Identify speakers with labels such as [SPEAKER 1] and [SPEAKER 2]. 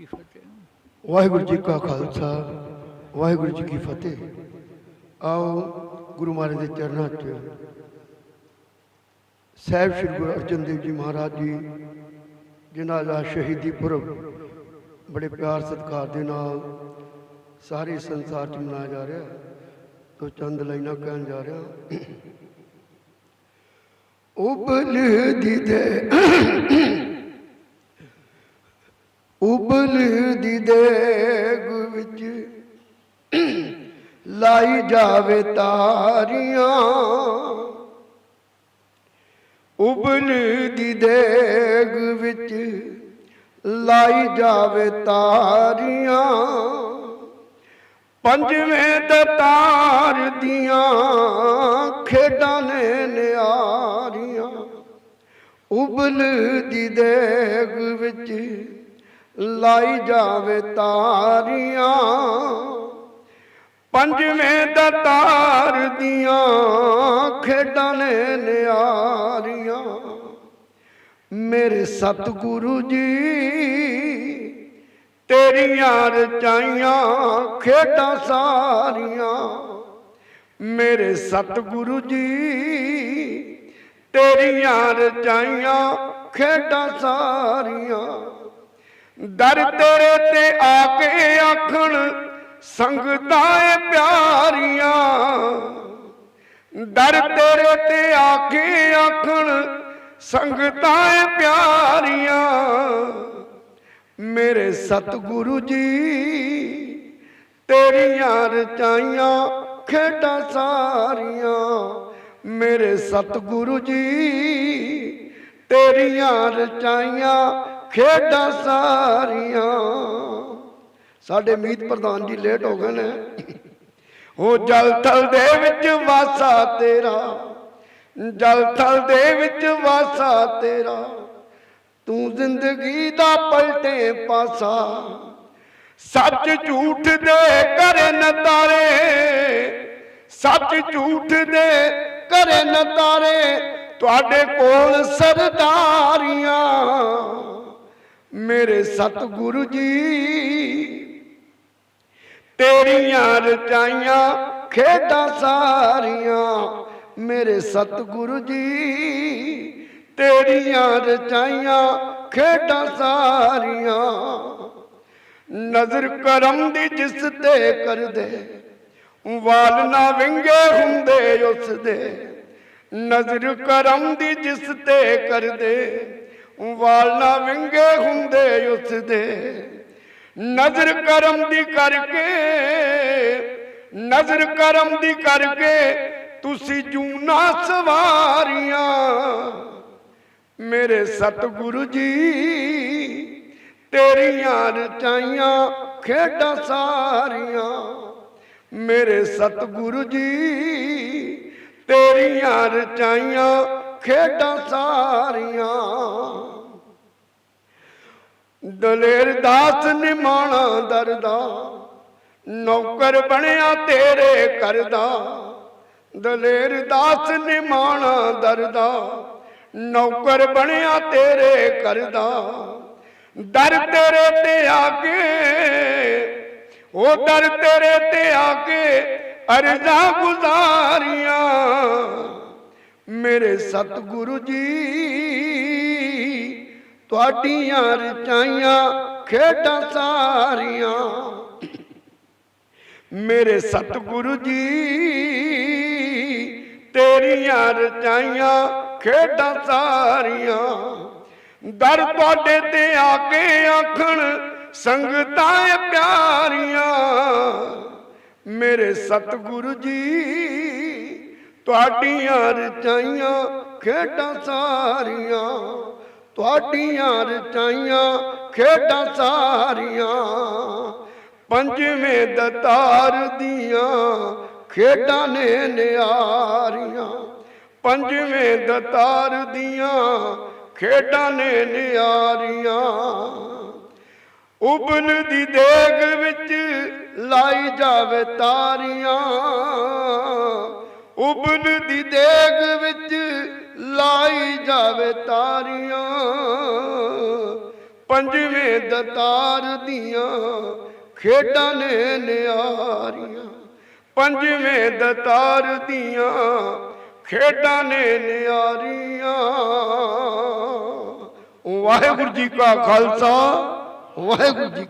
[SPEAKER 1] ਕੀ ਫਤਿਹ।
[SPEAKER 2] ਵਾਹਿਗੁਰੂ ਜੀ ਕਾ ਖਾਲਸਾ, ਵਾਹਿਗੁਰੂ ਜੀ ਕੀ ਫਤਿਹ। ਆਓ ਗੁਰੂ ਮਹਾਰਾਜ ਦੇ ਚਰਨਾਂ 'ਚ। ਸਾਹਿਬ ਸ੍ਰੀ ਗੁਰੂ ਅਰਜਨ ਦੇਵ ਜੀ ਮਹਾਰਾਜ ਜੀ, ਜਿਨ੍ਹਾਂ ਦਾ ਸ਼ਹੀਦੀ ਪੁਰਬ ਬੜੇ ਪਿਆਰ ਸਤਿਕਾਰ ਦੇ ਨਾਲ ਸਾਰੇ ਸੰਸਾਰ 'ਚ ਮਨਾਇਆ ਜਾ ਰਿਹਾ, ਤੋ ਚੰਦ ਲਾਈਨਾਂ ਕਹਿਣ ਜਾ ਰਿਹਾ। ਉਬਲ ਦੀ ਦੇ ਉਬਲ ਦੀ ਦੇਗ ਵਿੱਚ ਲਾਈ ਜਾਵੇ ਤਾਰੀਆਂ। ਉਬਲ ਦੀ ਦੇਗ ਵਿੱਚ ਲਾਈ ਜਾਵੇ ਤਾਰੀਆਂ। ਪੰਜਵੇਂ ਦਤਾਰ ਦੀਆਂ ਖੇਡਾਂ ਨੇ ਨਿਆਰੀਆਂ। ਉਬਲ ਦੀ ਦੇਗ ਵਿੱਚ ਲਾਈ ਜਾਵੇ ਤਾਰੀਆਂ। ਪੰਜਵੇਂ ਦਾ ਤਾਰ ਦੀਆਂ ਖੇਡਾਂ ਨੇ ਨਿਆਰੀਆਂ। ਮੇਰੇ ਸਤਿਗੁਰੂ ਜੀ, ਤੇਰੀਆਂ ਰਚਾਈਆਂ ਖੇਡਾਂ ਸਾਰੀਆਂ। ਮੇਰੇ ਸਤਿਗੁਰੂ ਜੀ, ਤੇਰੀਆਂ ਰਚਾਈਆਂ ਖੇਡਾਂ ਸਾਰੀਆਂ। ਦਰ ਤੇਰੇ ਤੇ ਆ ਕੇ ਆਖਣ, ਸੰਗਤਾਂ ਏ ਪਿਆਰੀਆਂ। ਦਰ ਤੇਰੇ ਤੇ ਆ ਕੇ ਆਖਣ, ਸੰਗਤਾਂ ਏ ਪਿਆਰੀਆਂ। ਮੇਰੇ ਸਤਿਗੁਰੂ ਜੀ, ਤੇਰੀਆਂ ਰਚਾਈਆਂ ਖੇਡਾਂ ਸਾਰੀਆਂ। ਮੇਰੇ ਸਤਿਗੁਰੂ ਜੀ, ਤੇਰੀਆਂ ਰਚਾਈਆਂ ਖੇਡਾਂ ਸਾਰੀਆਂ। ਸਾਡੇ ਮੀਤ ਪ੍ਰਧਾਨ ਜੀ ਲੇਟ ਹੋ ਗਏ ਨੇ। ਉਹ ਜਲ ਥਲ ਦੇ ਵਿੱਚ ਵਾਸਾ ਤੇਰਾ। ਜਲ ਥਲ ਦੇ ਵਿੱਚ ਵਾਸਾ ਤੇਰਾ। ਤੂੰ ਜ਼ਿੰਦਗੀ ਦਾ ਪਲਟੇ ਪਾਸਾ। ਸੱਚ ਝੂਠ ਦੇ ਕਰੇ ਤਾਰੇ। ਸੱਚ ਝੂਠ ਦੇ ਕਰੇ ਤਾਰੇ। ਤੁਹਾਡੇ ਕੋਲ ਸਰਦਾਰੀਆਂ। ਮੇਰੇ ਸਤਿਗੁਰੂ ਜੀ, ਤੇਰੀਆਂ ਰਚਾਈਆਂ, ਖੇਡਾਂ ਸਾਰੀਆਂ ਮੇਰੇ ਸਤਿਗੁਰੂ ਜੀ, ਤੇਰੀਆਂ ਰਚਾਈਆਂ, ਖੇਡਾਂ ਸਾਰੀਆਂ। ਨਜ਼ਰ ਕਰਮ ਦੀ ਜਿਸ ਤੇ ਕਰਦੇ, ਵਾਲ ਨਾ ਵਿੰਗੇ ਹੁੰਦੇ ਉਸ ਦੇ। ਨਜ਼ਰ ਕਰਮ ਦੀ ਜਿਸ ਤੇ ਕਰਦੇ ਵਾਲ ਨਾ ਵਿੰਗੇ ਹੁੰਦੇ ਉਸ ਦੇ ਨਜ਼ਰ ਕਰਮ ਦੀ ਕਰਕੇ, ਨਜ਼ਰ ਕਰਮ ਦੀ ਕਰਕੇ ਤੁਸੀਂ ਜੂਨਾ ਸਵਾਰੀਆਂ। ਮੇਰੇ ਸਤਿਗੁਰੂ ਜੀ, ਤੇਰੀਆਂ ਰਚਾਈਆਂ ਖੇਡਾਂ ਸਾਰੀਆਂ। ਮੇਰੇ ਸਤਿਗੁਰੂ ਜੀ, ਤੇਰੀਆਂ ਰਚਾਈਆਂ ਖੇਡਾਂ ਸਾਰੀਆਂ। ਦਲੇਰ ਦਾਸ ਨਿਮਾਣਾ ਦਰਦਾ, ਨੌਕਰ ਬਣਿਆ ਤੇਰੇ ਕਰਦਾ। ਦਲੇਰ ਦਾਸ ਨਿਮਾਣਾ ਦਰਦਾ, ਨੌਕਰ ਬਣਿਆ ਤੇਰੇ ਕਰਦਾ। ਦਰ ਤੇਰੇ ਤੇ ਆ ਕੇ ਉਹ ਦਰ ਤੇਰੇ ਤੇ ਆ ਕੇ ਅਰਜ਼ਾਂ ਗੁਜ਼ਾਰੀਆਂ। ਮੇਰੇ ਸਤਿਗੁਰੂ ਜੀ ਤੁਹਾਡੀਆਂ ਰਚਾਈਆਂ, ਖੇਡਾਂ ਸਾਰੀਆਂ। ਮੇਰੇ ਸਤਿਗੁਰੂ ਜੀ, ਤੇਰੀਆਂ ਰਚਾਈਆਂ, ਖੇਡਾਂ ਸਾਰੀਆਂ। ਦਰ ਤੁਹਾਡੇ ਤੇ ਆ ਕੇ ਆਖਣ, ਸੰਗਤਾਂ ਪਿਆਰੀਆਂ। ਮੇਰੇ ਸਤਿਗੁਰੂ ਜੀ, ਤੁਹਾਡੀਆਂ ਰਚਾਈਆਂ, ਖੇਡਾਂ ਸਾਰੀਆਂ। ਤੁਹਾਡੀਆਂ ਰਚਾਈਆਂ, ਖੇਡਾਂ ਸਾਰੀਆਂ, ਪੰਜਵੇਂ ਦਤਾਰ ਦੀਆਂ, ਖੇਡਾਂ ਨੇ ਨਿਆਰੀਆਂ। ਪੰਜਵੇਂ ਦਤਾਰ ਦੀਆਂ, ਖੇਡਾਂ ਨੇ ਨਿਆਰੀਆਂ। ਉਬਲ ਦੀ ਦੇਗ ਵਿੱਚ ਲਾਈ ਜਾਵੇ ਤਾਰੀਆਂ। ਉਬਲ ਦੀ ਦੇਗ ਵਿੱਚ ਲਾਈ ਜਾਵੇ ਤਾਰੀਆਂ, ਪੰਜਵੇਂ ਦਤਾਰ ਦੀਆਂ ਖੇਡਾਂ ਨੇ ਨਿਆਰੀਆਂ। ਪੰਜਵੇਂ ਦਤਾਰ ਦੀਆਂ ਖੇਡਾਂ ਨੇ ਨਿਆਰੀਆਂ। ਵਾਹਿਗੁਰੂ ਜੀ ਕਾ ਖਾਲਸਾ, ਵਾਹਿਗੁਰੂ ਜੀ